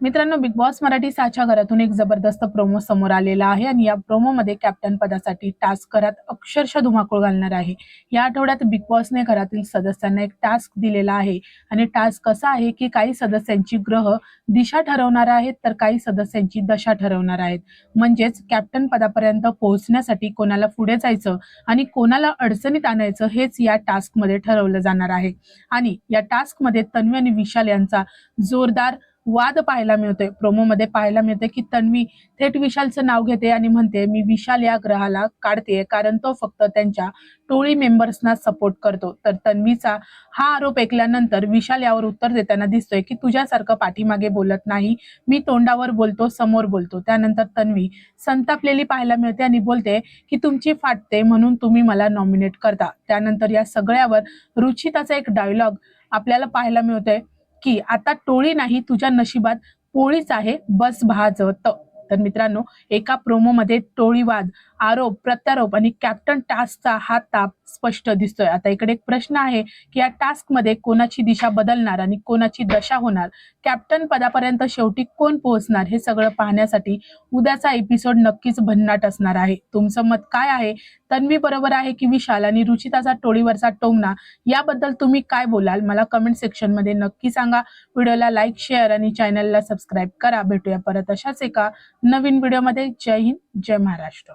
मित्रांनो big boss Marathi साच्या घरातून एक जबरदस्त प्रोमो समोर आलेला आहे आणि या प्रोमोमध्ये कॅप्टन पदासाठी टास्क घरात अक्षरशः धुमाकूळ घालणार आहे. या आठवड्यात बिग बॉसने घरातील सदस्यांना एक टास्क दिलेला आहे आणि टास्क कसा आहे की काही सदस्यांची ग्रह दिशा ठरवणार आहेत तर काही सदस्यांची दशा ठरवणार आहेत. म्हणजेच कॅप्टन पदापर्यंत पोहोचण्यासाठी कोणाला पुढे जायचं आणि कोणाला अडचणीत आणायचं हेच या टास्कमध्ये ठरवलं जाणार आहे. आणि या टास्कमध्ये तन्वी आणि विशाल यांचा जोरदार वाद पाहायला मिळतोय. प्रोमोमध्ये पाहायला मिळते की तन्वी थेट विशालचं नाव घेते आणि म्हणते मी विशाल या ग्रहाला काढते कारण तो फक्त त्यांच्या टोळी मेंबर्सना सपोर्ट करतो. तर तन्वीचा हा आरोप ऐकल्यानंतर विशाल यावर उत्तर देताना दिसतोय की तुझ्यासारखं पाठीमागे बोलत नाही. मी तोंडावर बोलतो समोर बोलतो. त्यानंतर तन्वी संतापलेली पाहायला मिळते आणि बोलते की तुमची फाटते म्हणून तुम्ही मला नॉमिनेट करता. त्यानंतर या सगळ्यावर रुचिताचा एक डायलॉग आपल्याला पाहायला मिळतोय. की आता टोळी नाही तुझ्या नशिबात पोळीच आहे बस भाजत. तर मित्रांनो एका प्रोमोमध्ये टोळीवाद आरोप प्रत्यारोप आणि कॅप्टन टास्कचा हा ताप स्पष्ट दिसतोय. आता इकडे एक प्रश्न आहे की या टास्कमध्ये कोणाची दिशा बदलणार आणि कोणाची दशा होणार? कॅप्टन पदापर्यंत शेवटी कोण पोहोचणार हे सगळं पाहण्यासाठी उद्याचा एपिसोड नक्कीच भन्नाट असणार आहे. तुमचं मत काय आहे? तन्वी बरोबर आहे की विशाल? आणि रुचिताचा टोळीवरचा टोमना याबद्दल तुम्ही काय बोलाल? मला कमेंट सेक्शनमध्ये नक्की सांगा. व्हिडिओला लाईक शेअर आणि चॅनलला सबस्क्राईब करा. भेटूया परत अशाच एका नवीन व्हिडिओमध्ये जय हिंद जय महाराष्ट्र.